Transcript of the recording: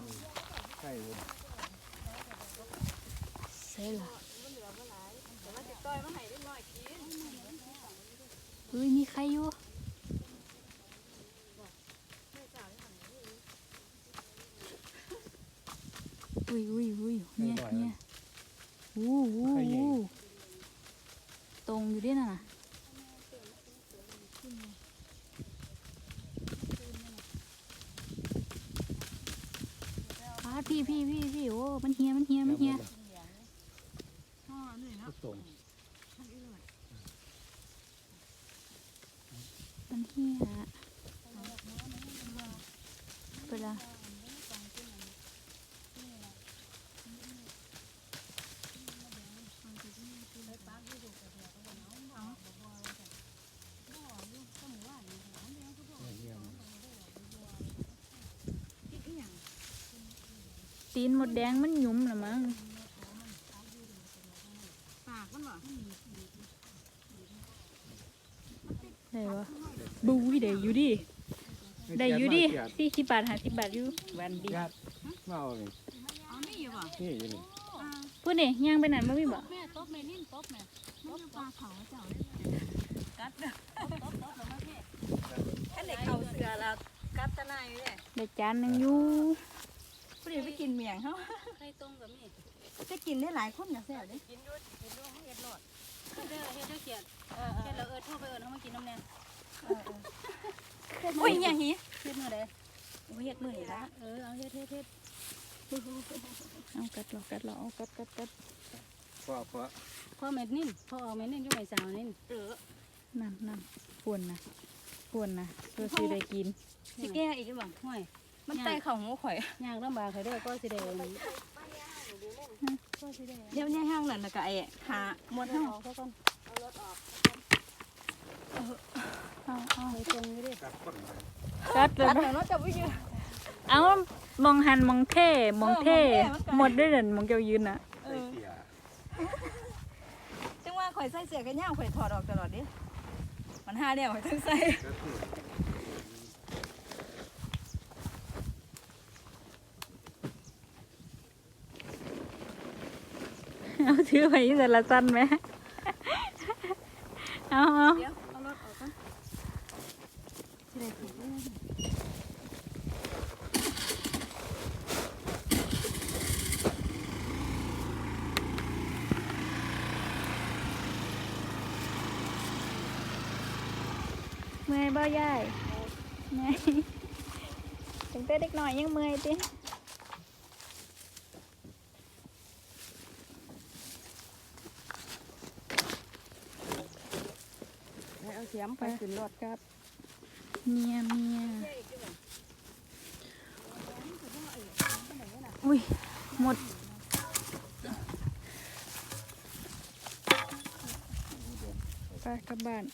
ามใช่เลยใช่หรออุ้ยมีใครอยู่อุ้ยอุ้ยอุ้ยเนี่ยเนี่ยอู้อู้ตรงอยู่ด้วยน่ะ ดพี่พี่พี่พี่โอ้ มันเฮียมันเฮียมันเฮียอ๋อนี่เนาะตรงมันเฮียไปละ ตีนหมดแดงมันหยุ่มละมั้งปากมันบ่ได้วะบูยได้อยู่ดิได้อยู่ดิสี่สิบบาทห้าสิบบาทอยู่วันดีญาติมาเอาเลยอ๋อนี่อยู่บ่นี่อยู่นี่พูดนี่ย่างไปไหนมาพี่บอกแม่ตบแม่นิ่มตบแม่มันอยู่ปลาเขาเจ้ากัดเด้อตบตบแล้วมาพี่แค่เด็กเขาเสือแล้วกัดตะนายอยู่เด้ได้จานหนึงอยู่ งเขาไข่ต้มกับมีจะกินได้หลายคนอย่างแซ่บเด้กินด้วยกินด้วยเขาเฮ็ดโลดเฮ็ดเด้อเฮ็ดเด้อเขียดเฮ็ดแล้วเอิ้นโทรไปเอิ้นเขามากินน้ำแน่โอ้ยอย่างนี้เฮ็ดมื้อใดโอ้ยเฮ็ดมื้อนี้ละเออเอาเฮ็ดเฮ็ดเฮ็ดเอากัดหรอกกัดหรอกเอากัดกัดกัดเพราะเพราะพ่อแม่นิ่นพ่อเอาแม่นิ่นอยู่ไม้สาวนิ่นเออนั่นนั่นปวนนะปวนนะเพื่อสิได้กินสิแก้อีกหรือเปล่าห้วย มันไต่เข่าหูข่อยยากลำบากเขาเด้อก็สิได้ก็สิได้เดี๋ยวเนี่ยห้างนั่นน่ะก็ไอ้ขาหมดเอาเฮาออกซะก่อนเอาเอาไปตรงอยู่ดิกับคนเลยกัดเลยตัดนะหน่อยเนาะจะบ่ยืนเอามองหันมองเท่มองเท่เออมองเท่มันก็หมดด้วยเด่นมองเจ้ายืนน่ะเอใส่อเสียจังว่าข่อยใส่เสื้อกันยาวข่อยถอดออกตลอดดิมันหาแล้วข่อยต้องใส่ ก็คือ เอาถือไปแต่ละสั้นไหมเอาเอาเมื่อยบ่ยายเมื่อยถึงแต่เด็กหน่อยยังเมื่อยติ เอาเสียมไปขึ้นรถครับ เมียเมียอุ้ยหมดไปกลับบ้าน